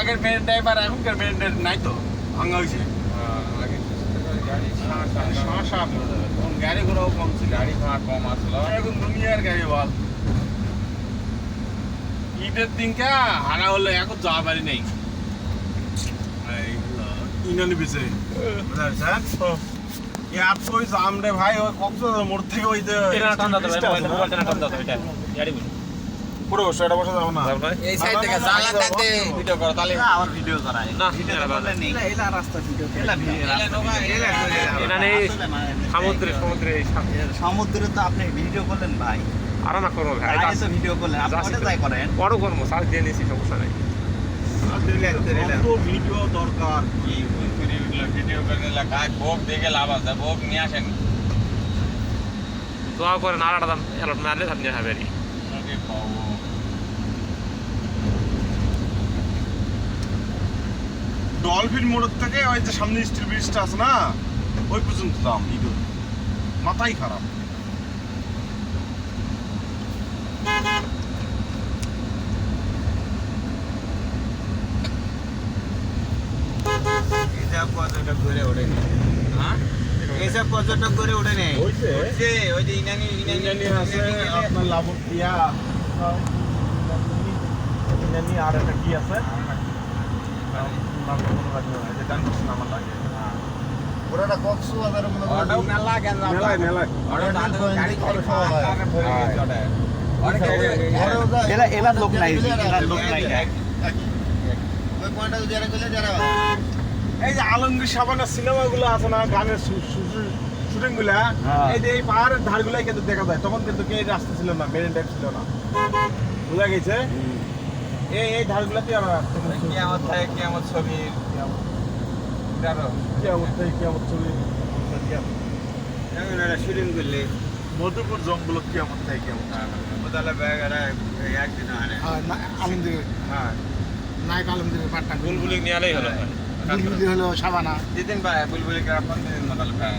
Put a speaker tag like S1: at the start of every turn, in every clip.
S1: আগের main driver এখনকার main driver নাই তো ভাঙা হয়েছে
S2: আগে গাড়ি
S1: সমস্যা তখন গাড়ি ঘোড়াও কম ছিল
S2: গাড়ি ভাড়া কম আসলো
S1: এখন দুনিয়ার গাড়ি বল। ঈদের দিনকে হারা হলে এখন যাওয়া পারি নেই। ইনানি বিছে বুঝাচ্ছেন তো ওই জাম রে ভাই ওই কক্সবাজার মোড় থেকে ওই যে পুরো সেটা বসে যাব না
S2: এই সাইড থেকে জানলা থাকতে ভিডিও করো তাহলে
S1: আমার ভিডিও করাই
S2: না
S3: এলা রাস্তা ভিডিও
S2: এটা নেই সমুদ্রে সমুদ্রে।
S3: সমুদ্রে তো আপনি ভিডিও করলেন ভাই
S2: আরও না করব ভাই
S3: আগে তো ভিডিও করলেন আপনি ওটা যাই করেন
S2: বড় কর্ম সার্চ দিয়ে নিয়েছি সমস্যা নেই
S1: ভিডিও দরকার
S2: কি ভিডিও করে নিলে কাজ ভোগ দেখে লাভ আছে ভোগ নিয়ে আসেন দোয়া করে নাড়াটা দাম এলট মারলে হবে
S1: ডলফিন মোড়ের থেকে ওই যে সামনে স্টিল ব্রিজটা আছে না ওই পর্যন্ত দাম ইঁদুর মাথাই খারাপ।
S3: পর্যটক ঘুরে ওঠে
S2: হ্যাঁ?
S3: এইসব পর্যটক ঘুরে ওঠে নেই
S1: ওইছে
S2: যে। ওই যে ইনানি
S1: ইনানি আছে আপনার ইয়া ইনানি আর একটা কি আছে? মনে
S3: কক্সবাজার মনে
S2: ওটাও মেলা কেন
S1: মেলায় মেলায়
S2: গাড়ি হয়
S3: লোক নাই লোক নাই।
S1: এই যে আলমগীর সাবানের সিনেমাগুলো আছে না গানের শুটিংগুলা
S3: হ্যাঁ।
S1: এই যে এই পাহাড়ের ধার গুলাই কিন্তু দেখা যায়। তখন কিন্তু কে রাস্তা ছিল না মেরিন ড্রাইভ ছিল না। বুঝা গেছে? এই এই ধার গুলাতে আমরা
S2: কিয়ামত থাকে কিয়ামত ছবি জানো
S1: কিয়ামত থেকে কিয়ামত ছবি?
S3: শুটিং করলে।
S1: মধুপুর জঙ্গল কিয়ামত থেকে কিয়ামত
S3: তাহলে একদিন হয়
S4: আলমদির
S3: হ্যাঁ।
S4: নায়ক আলমদির পাট্টা
S2: বুলবুলি নিয়ে আলেই হলো
S4: বুলবুলি হলো। সাবানা।
S2: ভাই বুলবুলি আপন দিদিন মতাল ভাই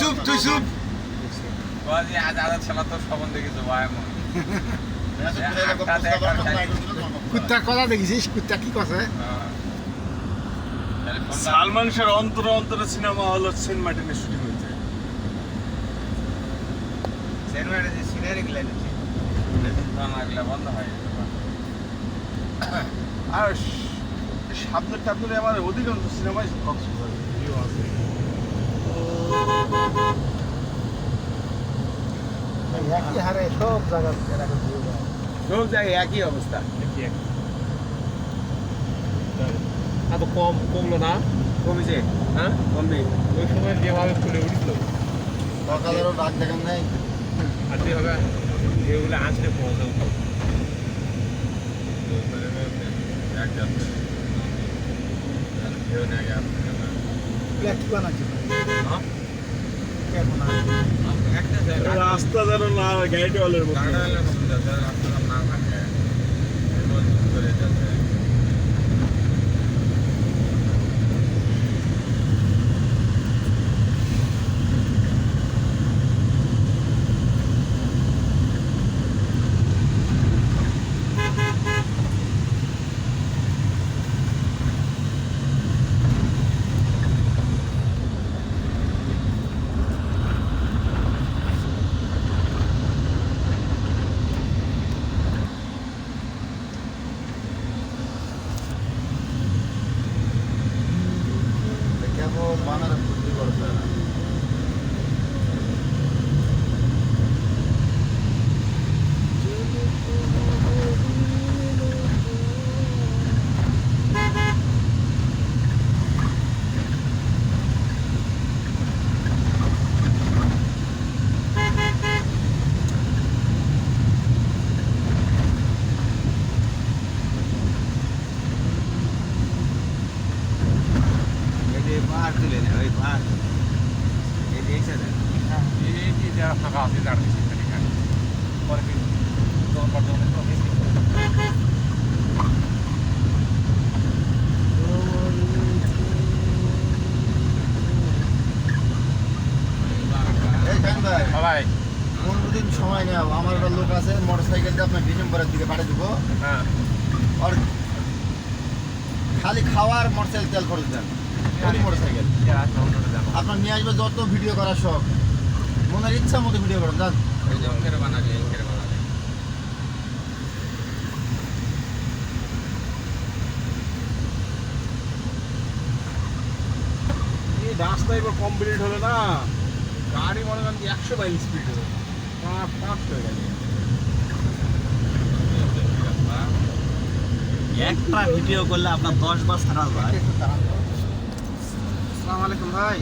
S4: চুপ তুই চুপ। কুত্তা কথা দেখিছিস? কুত্তা কি কথা
S1: সালমান শাহর অন্তর অন্তরে সিনেমা হলো সেন্ট মার্টিনের শুটিং হয়েছে।
S3: সিনারি গুলা
S2: বন্ধ হয়।
S1: আর সামনের টামনের আমার অধিকাংশ সিনেমাই কক্সবাজার
S4: একই হারে সব জায়গা।
S3: সব জায়গায় একই অবস্থা।
S2: এত কম কমলো না?
S3: কমেছে।
S2: হ্যাঁ?
S3: কমবে
S2: ওই সময় যেভাবে ফুলে উঠল।
S4: সকালেরও ডাক দেখেন নাই?
S2: আর যে হবে এগুলো আসলে পৌঁছাও হ্যাঁ?
S4: কেমন
S1: রাস্তা যেন না গাড়িটি হলের মতো
S4: কেমন ভাই
S2: সবাই
S5: পনেরো দিন সময় নেওয়া আমার একটা লোক আছে মোটর সাইকেল দিয়ে আপনার ডিসেম্বরের দিকে পাঠিয়ে দেবো।
S1: হ্যাঁ।
S5: আর খালি খাওয়ার মোটর সাইকেল তেল খরচ দেন। আপনার নিয়ে আসবে যত ভিডিও করার শখ। মনের ইচ্ছা মতো ভিডিও করেন যান।
S2: বানাবি
S1: রাস্তা এবার কমপ্লিট হলো না। গাড়ি মনে করেন একশো মাইল স্পিড হলো। পাঁচ পাঁচ হয়ে গেছে।
S3: একটা ভিডিও করলে আপনার দশ বার ছাড়া যায়
S5: আসসালামু আলাইকুম ভাই।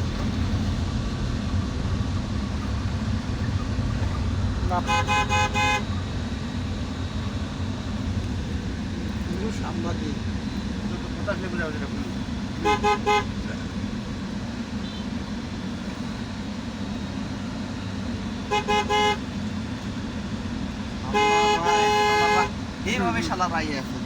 S5: সাংবাদিক। কোথায় লেগে যাবে এটা
S3: এইভাবে শালা রাই আছে?